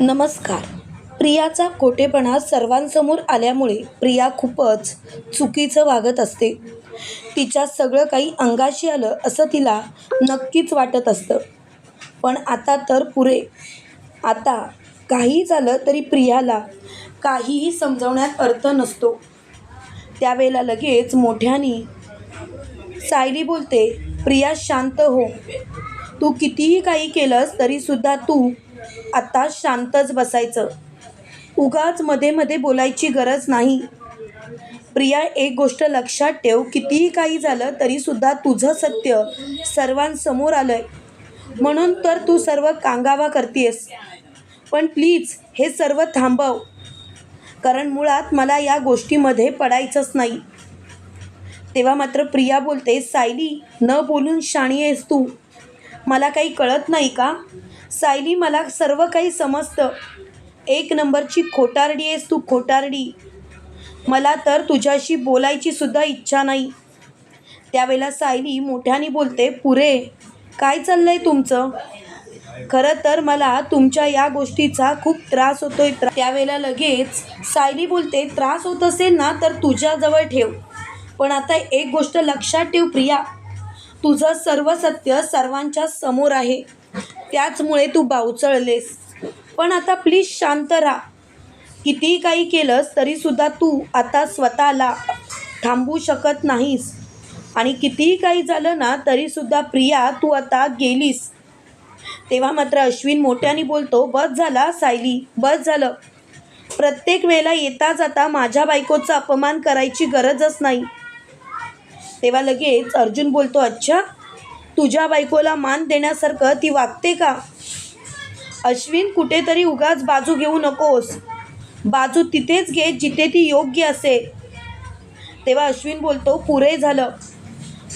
नमस्कार. प्रियाचा खोटेपणा सर्वांसमोर आल्यामुळे प्रिया खूपच चुकीचं वागत असते. तिच्या सगळं काही अंगाशी आलं असं तिला नक्कीच वाटत असतं. पण आता तर पुरे. आता काही झालं तरी प्रियाला काहीही समजवण्यात अर्थ नसतो. त्यावेळेला लगेच मोठ्यानी सायली बोलते प्रिया शांत हो. तू कितीही काही केलंस तरीसुद्धा तू आता शांतच बसायचं. उगाच मध्ये मध्ये बोलायची गरज नाही. प्रिया एक गोष्ट लक्षात ठेव कितीही काही झालं तरीसुद्धा तुझं सत्य सर्वांसमोर आलं आहे म्हणून तर तू सर्व कांगावा करतेस पण प्लीज हे सर्व थांबव. कारण मुळात मला या गोष्टीमध्ये पडायचंच नाही. तेव्हा मात्र प्रिया बोलते सायली न बोलून शाणी आहेस तू. मला काही कळत नाही का? सायली मला सर्व काही समजतं. एक नंबरची खोटारडी आहेस तू खोटारडी. मला तर तुझ्याशी बोलायची सुद्धा इच्छा नाही. त्यावेळेला सायली मोठ्याने बोलते पुरे काय चाललं आहे तुमचं? खरं तर मला तुमच्या या गोष्टीचा खूप त्रास होतोय. त्रा त्यावेळेला लगेच सायली बोलते त्रास होत असेल ना तर तुझ्याजवळ ठेव. पण आता एक गोष्ट लक्षात ठेव प्रिया. तुझं सर्व सत्य सर्वांच्या समोर आहे. त्याचमुळे तू बावचळलेस पण आता प्लीज शांत राहा. कितीही काही केलंस तरीसुद्धा तू आता स्वतःला थांबू शकत नाहीस. आणि कितीही काही झालं ना तरीसुद्धा प्रिया तू आता गेलीस. तेव्हा मात्र अश्विन मोठ्याने बोलतो बस झाला सायली बस झालं. प्रत्येक वेळेला येता जाता माझ्या बायकोचा अपमान करायची गरजच नाही. तेव्हा लगेच अर्जुन बोलतो अच्छा तुझ्या बायकोला मान देण्यासारखं ती वागते का? अश्विन कुठेतरी उगाच बाजू घेऊ नकोस. बाजू तिथेच घे जिथे ती योग्य असे. तेव्हा अश्विन बोलतो पुरे झालं.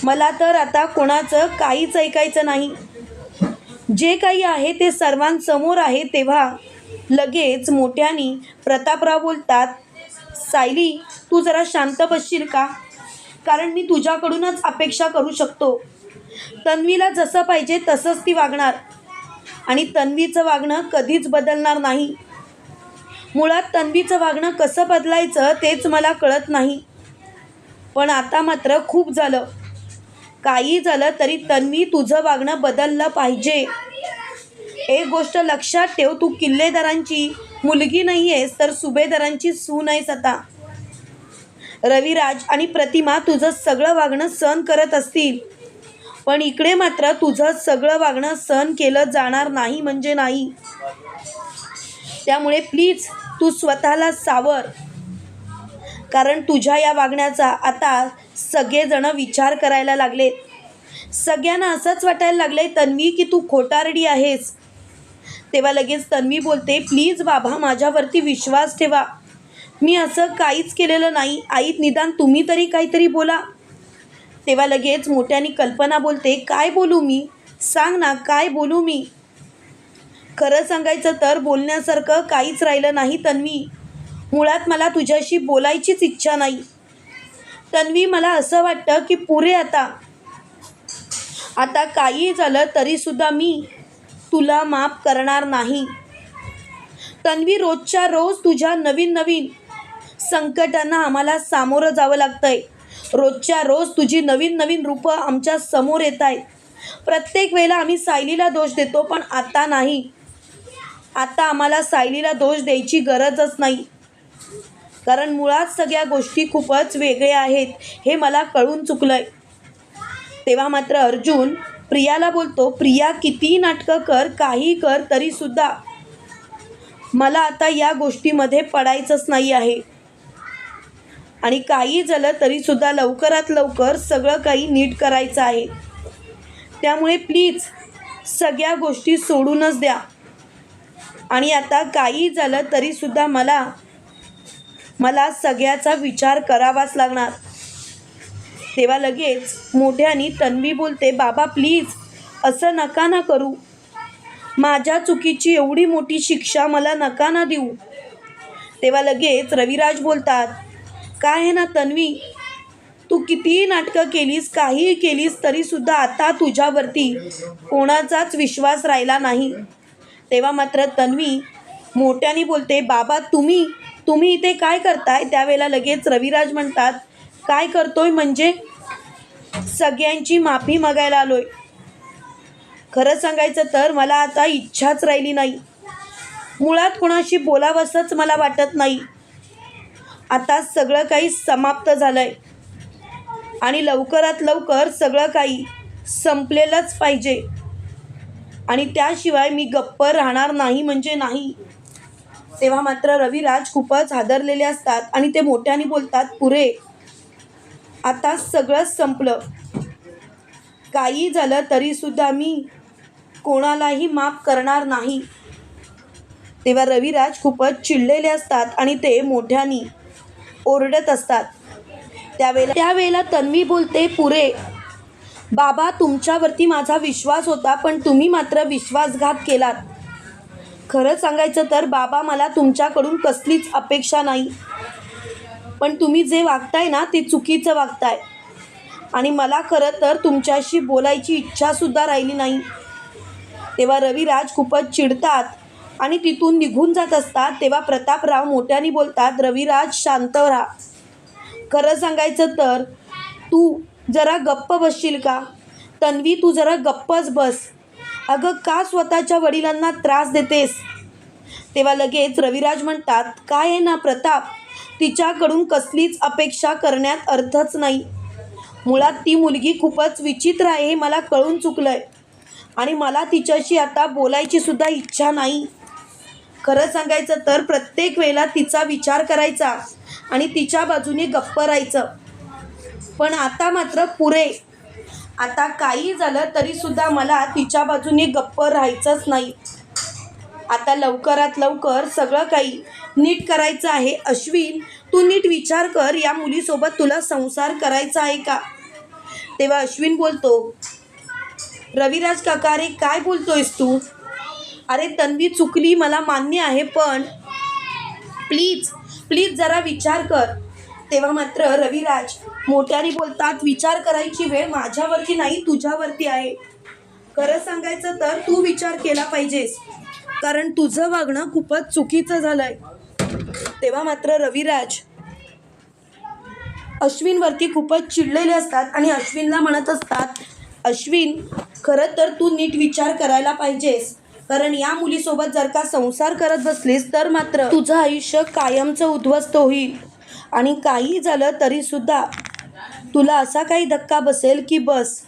मला तर आता कोणाचं काहीच ऐकायचं नाही. जे काही आहे ते सर्वांसमोर आहे. तेव्हा लगेच मोठ्यानी प्रतापराव बोलतात सायली तू जरा शांत बसशील का? कारण मी तुझ्याकडूनच अपेक्षा करू शकतो. तन्वीला जसं पाहिजे तसंच ती वागणार. आणि तन्वीचं वागणं कधीच बदलणार नाही. मुळात तन्वीचं वागणं कसं बदलायचं तेच मला कळत नाही. पण आता मात्र खूप झालं. काही झालं तरी तन्वी तुझं वागणं बदललं पाहिजे. एक गोष्ट लक्षात ठेव तू किल्लेदारांची. मुलगी नाही आहेस तर सुभेदारांची सून आहेस आता. रविराज आणि प्रतिमा तुझं सगळं वागणं सहन करत असतील. पण इकडे मात्र तुझं सगळं वागणं सहन केलं जाणार नाही म्हणजे नाही. त्यामुळे प्लीज तू स्वतःला सावर. कारण तुझ्या या वागण्याचा आता सगळेजण विचार करायला लागलेत. सगळ्यांना असंच वाटायला लागलंय तन्वी की तू खोटारडी आहेस? तेव्हा लगेच तन्वी बोलते प्लीज बाबा माझ्यावरती विश्वास ठेवा. मी असं काहीच केलेलं नाही. आईत निदान तुम्ही तरी काहीतरी बोला. तेव्हा लगेच मोठ्याने कल्पना बोलते काय बोलू मी? सांग ना काय बोलू मी? खरं सांगायचं तर बोलण्यासारखं काहीच राहिलं नाही तन्वी. मुळात मला तुझ्याशी बोलायचीच इच्छा नाही. तन्वी मला असं वाटतं की पुरे आता. आता काही झालं तरीसुद्धा मी तुला माफ करणार नाही. तन्वी रोजच्या रोज तुझ्या नवीन नवीन संकटांना आम्हाला सामोरं जावं लागतंय. रोजच्या रोज तुझी नवीन नवीन रूपं आमच्यासमोर येत आहेत. प्रत्येक वेळेला आम्ही सायलीला दोष देतो पण आता नाही. आता आम्हाला सायलीला दोष द्यायची गरजच नाही. कारण मुळात सगळ्या गोष्टी खूपच वेगळ्या आहेत हे मला कळून चुकलं आहे तेव्हा मात्र अर्जुन प्रियाला बोलतो प्रिया कितीही नाटकं कर काही कर तरीसुद्धा. मला आता या गोष्टीमध्ये पडायचंच नाही आहे. आणि काही झालं तरीसुद्धा लवकरात लवकर सगळं काही नीट करायचं आहे. त्यामुळे प्लीज सगळ्या गोष्टी सोडूनच द्या. आणि आता काही झालं तरीसुद्धा मला मला सगळ्याचा विचार करावाच लागणार. तेव्हा लगेच मोठ्यानी तन्वी बोलते बाबा प्लीज असं नका ना करू. माझ्या चुकीची एवढी मोठी शिक्षा मला नका ना देऊ. तेव्हा लगेच रविराज बोलतात काय आहे ना तन्वी? तू कितीही नाटकं केलीस काहीही केलीस तरीसुद्धा आता तुझ्यावरती कोणाचाच विश्वास राहिला नाही. तेव्हा मात्र तन्वी मोठ्याने बोलते बाबा तुम्ही तुम्ही इथे काय करताय? त्यावेळेला लगेच रविराज म्हणतात काय करतोय म्हणजे? सगळ्यांची माफी मागायला आलोय. खरं सांगायचं तर मला आता इच्छाच राहिली नाही. मुळात कोणाशी बोलावंसंच मला वाटत नाही. आता सगळं काही समाप्त झालं आहे आणि लवकरात लवकर सगळं काही संपलेलंच पाहिजे. आणि त्याशिवाय मी गप्प राहणार नाही म्हणजे नाही. तेव्हा मात्र रविराज खूपच हादरलेले असतात आणि ते मोठ्याने बोलतात पुरे आता सगळंच संपलं. काही झालं तरीसुद्धा मी कोणालाही माफ करणार नाही. तेव्हा रविराज खूपच चिडलेले असतात आणि ते मोठ्यानी ओरडत असतात. त्यावेळेला त्यावेळेला तन्वी बोलते पुरे बाबा तुमच्यावरती माझा विश्वास होता पण तुम्ही मात्र विश्वासघात केलात. खरं सांगायचं तर बाबा मला तुमच्याकडून कसलीच अपेक्षा नाही. पण तुम्ही जे वागताय ना ते चुकीचं वागताय. आणि मला खरं तर तुमच्याशी बोलायची इच्छासुद्धा राहिली नाही. तेव्हा रविराज खूपच चिडतात. आणि तिथून निघून जात असतात तेव्हा प्रतापराव मोठ्याने बोलतात रविराज शांत राहा. खरं सांगायचं तर तू जरा गप्प बसशील का? तन्वी तू जरा गप्पच बस. अगं का स्वतःच्या वडिलांना त्रास देतेस? तेव्हा लगेच रविराज म्हणतात काय आहे ना प्रताप? तिच्याकडून कसलीच अपेक्षा करण्यात अर्थच नाही. मुळात ती मुलगी खूपच विचित्र आहे हे मला कळून चुकलं आहे आणि मला तिच्याशी आता बोलायची सुद्धा इच्छा नाही. खरं सांगायचं तर प्रत्येक वेळेला तिचा विचार करायचा आणि तिच्या बाजूने गप्प राहायचं. पण आता मात्र पुरे. आता काही झालं तरीसुद्धा मला तिच्या बाजूने गप्प राहायचंच नाही. आता लवकरात लवकर सगळं काही नीट करायचं आहे. अश्विन तू नीट विचार कर या मुलीसोबत तुला संसार करायचा आहे का? तेव्हा अश्विन बोलतो रविराज काका अरे काय बोलतोयस तू? अरे तन्वी चुकली मला मान्य आहे पण प्लीज प्लीज जरा विचार कर. तेव्हा मात्र रविराज मोठ्याने बोलतात विचार करायची वेळ माझ्यावरती नाही तुझ्यावरती आहे. खरं सांगायचं तर तू विचार केला पाहिजेस कारण तुझं वागणं खूपच चुकीचं झालंय. तेव्हा मात्र रविराज अश्विनवरती खूपच चिडलेले असतात आणि अश्विनला म्हणत असतात अश्विन खरं तर तू नीट विचार करायला पाहिजेस. कारण या मुलीसोबत जर का संसार करत बसलीस तर मात्र तुझं आयुष्य कायमचं उद्ध्वस्त होईल. आणि काही झालं तरीसुद्धा तुला असा काही धक्का बसेल की बस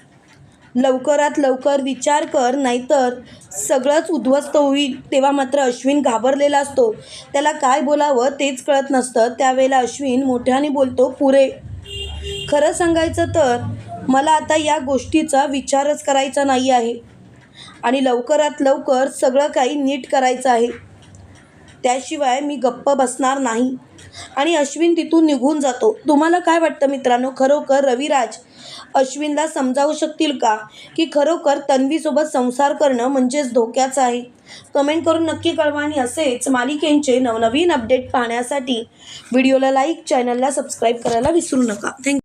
लवकरात लवकर विचार कर नाहीतर सगळंच उद्ध्वस्त होईल. तेव्हा मात्र अश्विन घाबरलेला असतो. त्याला काय बोलावं तेच कळत नसतं. त्यावेळेला अश्विन मोठ्याने बोलतो पुरे खरं सांगायचं तर मला आता या गोष्टीचा विचारच करायचा नाही आहे. आणि लवकरात लवकर सगळं काही नीट करायचं आहे. त्याशिवाय मी गप्प बसणार नाही. आणि अश्विन तिथून निघून जातो. तुम्हाला काय वाटतं मित्रांनो? खरोखर रविराज अश्विनला समजावू शकतील का? की खरोखर तन्वीसोबत संसार करणं म्हणजेच धोक्याचं आहे? कमेंट करून नक्की कळवा आणि असेच मालिकेंचे नवनवीन अपडेट पाहण्यासाठी व्हिडिओला लाईक चॅनलला सबस्क्राईब करायला विसरू नका. थँक्यू